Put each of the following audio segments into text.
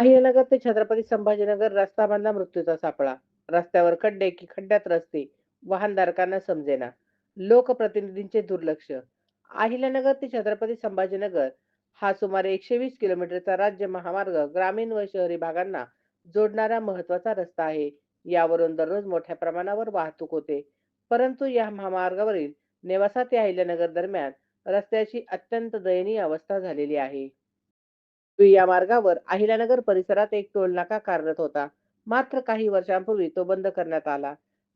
अहिल्यानगर ते छत्रपती संभाजीनगर रस्ता बांधला मृत्यूचा सापळा. रस्त्यावर खड्डे की खड्ड्यात रस्ते. वाहनधारकांना समजेना. लोकप्रतिनिधींचे दुर्लक्ष. अहिल्यानगर ते छत्रपती संभाजीनगर हा सुमारे एकशे वीस किलोमीटरचा राज्य महामार्ग ग्रामीण व शहरी भागांना जोडणारा महत्त्वाचा रस्ता आहे. यावरून दररोज मोठ्या प्रमाणावर वाहतूक होते. परंतु या महामार्गावरील नेवासा ते अहिल्यानगर दरम्यान रस्त्याची अत्यंत दयनीय अवस्था झालेली आहे. या मार्गावर अहिल्यानगर परिसरात एक टोल नाका कार्यरत होता. मात्र काही वर्षांपूर्वी तो बंद करण्यात आला.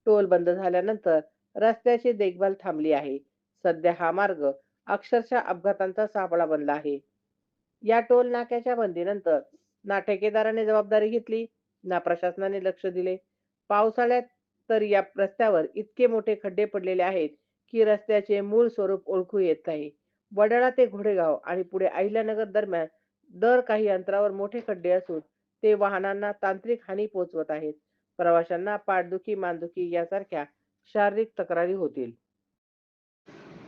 टोल बंद झाल्यानंतर रस्त्याची देखभाल थांबली आहे. सध्या हा मार्ग अक्षरशः अपघातांचा सापळा बनला आहे. या टोल नाक्याच्या बंदीनंतर ना ठेकेदाराने जबाबदारी घेतली ना प्रशासनाने लक्ष दिले. पावसाळ्यात तर या रस्त्यावर इतके मोठे खड्डे पडलेले आहेत की रस्त्याचे मूळ स्वरूप ओळखू येत नाही. वडाळा ते घोडेगाव आणि पुढे अहिल्यानगर दरम्यान दर काही अंतरावर मोठे खड्डे असून ते वाहनांना तांत्रिक हानी पोहोचवत आहेत. प्रवाशांना पाठदुखी मानदुखी यासारख्या शारीरिक तक्रारी होतील.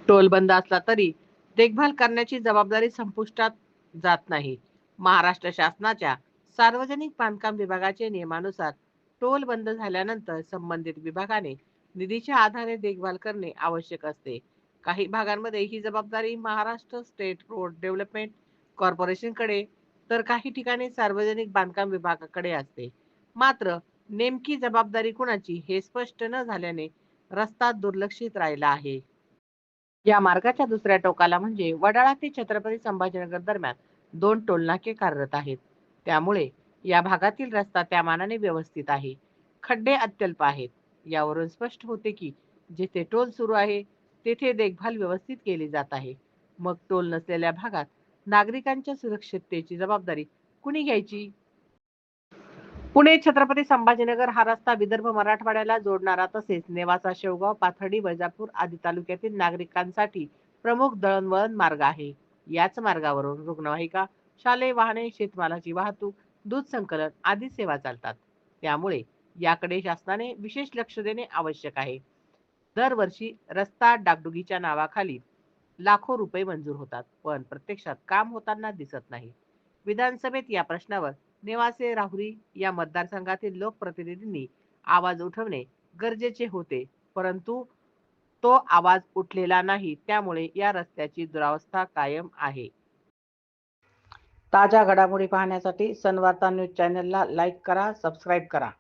टोल बंद असला तरी देखभाल करण्याची जबाबदारी संपुष्टात जात नाही. महाराष्ट्र शासनाच्या सार्वजनिक बांधकाम विभागाचे नियमानुसार टोल बंद झाल्यानंतर संबंधित विभागाने निधीच्या आधारे देखभाल करणे आवश्यक असते. काही भागांमध्ये ही जबाबदारी महाराष्ट्र स्टेट रोड डेव्हलपमेंट कॉर्पोरेशनकडे तर काही ठिकाणी सार्वजनिक बांधकाम विभागाकडे असते. मात्र नेमकी जबाबदारी कुणाची हे स्पष्ट न झाल्याने रस्ता दुर्लक्षित राहिला आहे. या मार्गाच्या दुसऱ्या टोकाला म्हणजे वडाळा ते छत्रपती संभाजीनगर दरम्यान दोन टोलनाके कार्यरत आहेत. त्यामुळे या भागातील रस्ता त्या मानाने व्यवस्थित आहे. खड्डे अत्यल्प आहेत. यावरून स्पष्ट होते की जेथे टोल सुरू आहे तेथे देखभाल व्यवस्थित केली जात आहे. मग टोल नसलेल्या भागात नागरिकांच्या सुरक्षिततेची जबाबदारी कुणी घ्यायची? पुणे छत्रपती संभाजीनगर हा रस्ता विदर्भ मराठवाड्याला जोडणारा तसेच नेवासा शेवगाव पाथर्डी वैजापूर आदी तालुक्यातील नागरिकांसाठी प्रमुख दळणवळण मार्ग आहे. याच मार्गावरून रुग्णवाहिका शालेय वाहने शेतमालाची वाहतूक दूध संकलन आदी सेवा चालतात. त्यामुळे याकडे शासनाने विशेष लक्ष देणे आवश्यक आहे. दरवर्षी रस्ता डागडुगीच्या नावाखाली लाखो रुपये मंजूर होतात पण प्रत्यक्षात काम होताना दिसत नाही. विधानसभेत या प्रश्नावर नेवासे राहुरी या मतदारसंघातील लोकप्रतिनिधींनी आवाज उठवणे गरजेचे होते परंतु तो आवाज उठलेला नाही त्यामुळे या रस्त्याची दुरावस्था कायम आहे. ताज्या घडामोडी पाहण्यासाठी सनवार्ता न्यूज चॅनलला लाईक करा सबस्क्राईब करा.